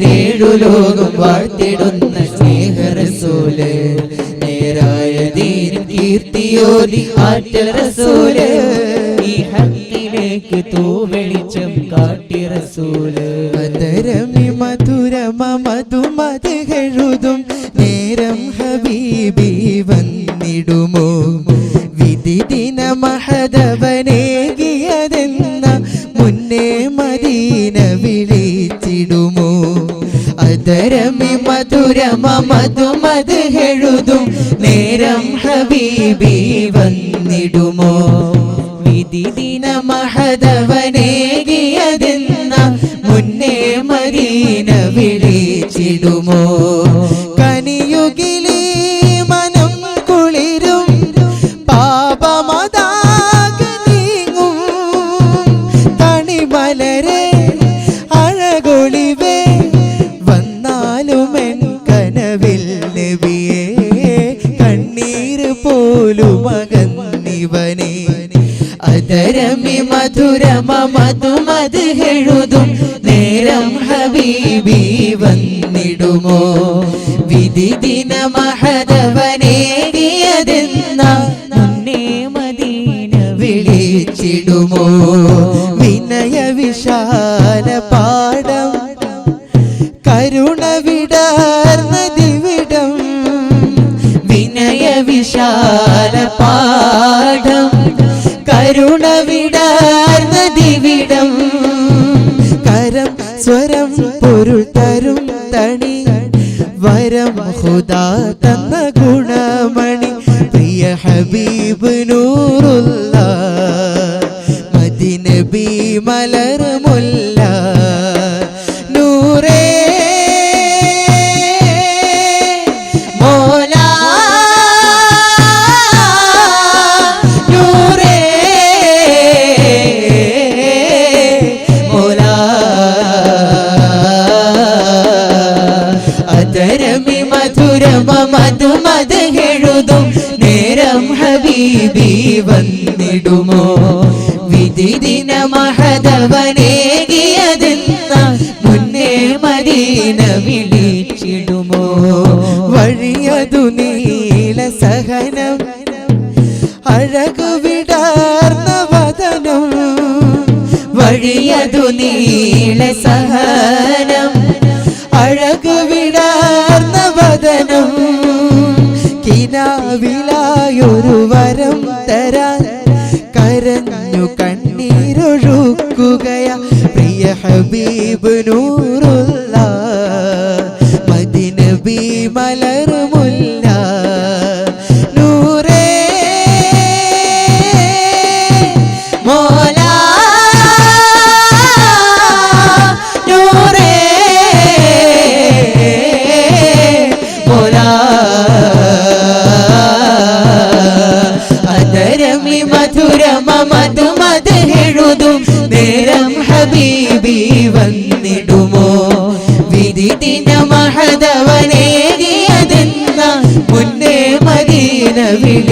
ഏഴു ലോകം വാഴ്ത്തിടുന്ന സ്നേഹരസൂൽ. നേരായ ദീന കീർത്തിയോതി ആറ്റരസൂൽ. ഈ ഹക്കിലേക്ക് തൂവെളിച്ചം കാട്ടി റസൂൽ മധുരമി മധുരമ കഴുതും നേരം ഹബീബി വന്നിടുമോ? വിധി ദിന മഹദവനേകിയതെന്ന മുന്നേ മദീന വിളിച്ചിടുമോ അതരമി മധുരമ മധുമതഴുതും നേരം ഹബീബി വന്നിടുമോ? വിധി ദിന മഹദവനേകിയതെന്ന അകന്നിവനെ അതരമി മധുരമ മധുമത് എഴുതും നേരം ഹബീബി വന്നിടുമോ? വിധി ദിന മഹദവനേകിയതെന്ന മുന്നേ മദീന വിളിച്ചിടുമോ? വിനയ കരുണ വിടർന്ന ദിവിടം വിനയ പാഠം കരുണ വിടർന്ന ദിവിടം കരം സ്വരം പൊരുൾ തരും തണി വരം ഹുദാ തന്ന ഗുണമണി. പ്രിയ ഹബീബ് നൂറുള്ള മദിനബി മലർമുല്ല അതരമി മധുരമ മധുമത് എഴുതും. നേരം ഹബീബി വന്നിടുമോ? വിധി ദിന മഹദവനേകിയതെന്ന മുന്നേ മദീന വിളിച്ചിടുമോ? വഴിയതു നീല സഹനം അഴകുവിടാർന്ന വതനം. വഴിയതു നീല സഹനം വദനം കിനാവിലായൊരു വരം തരാൻ കരഞ്ഞു കണ്ണീരൊഴുക്കുകയാ. പ്രിയ ഹബീബ് നൂറുള്ള മമത് മത് എഴുതും. നേരം ഹബീബി വന്നിടുമോ? വിധിതിന മഹതവനേകിയതെന്ന മുന്നേ മദീന വിളി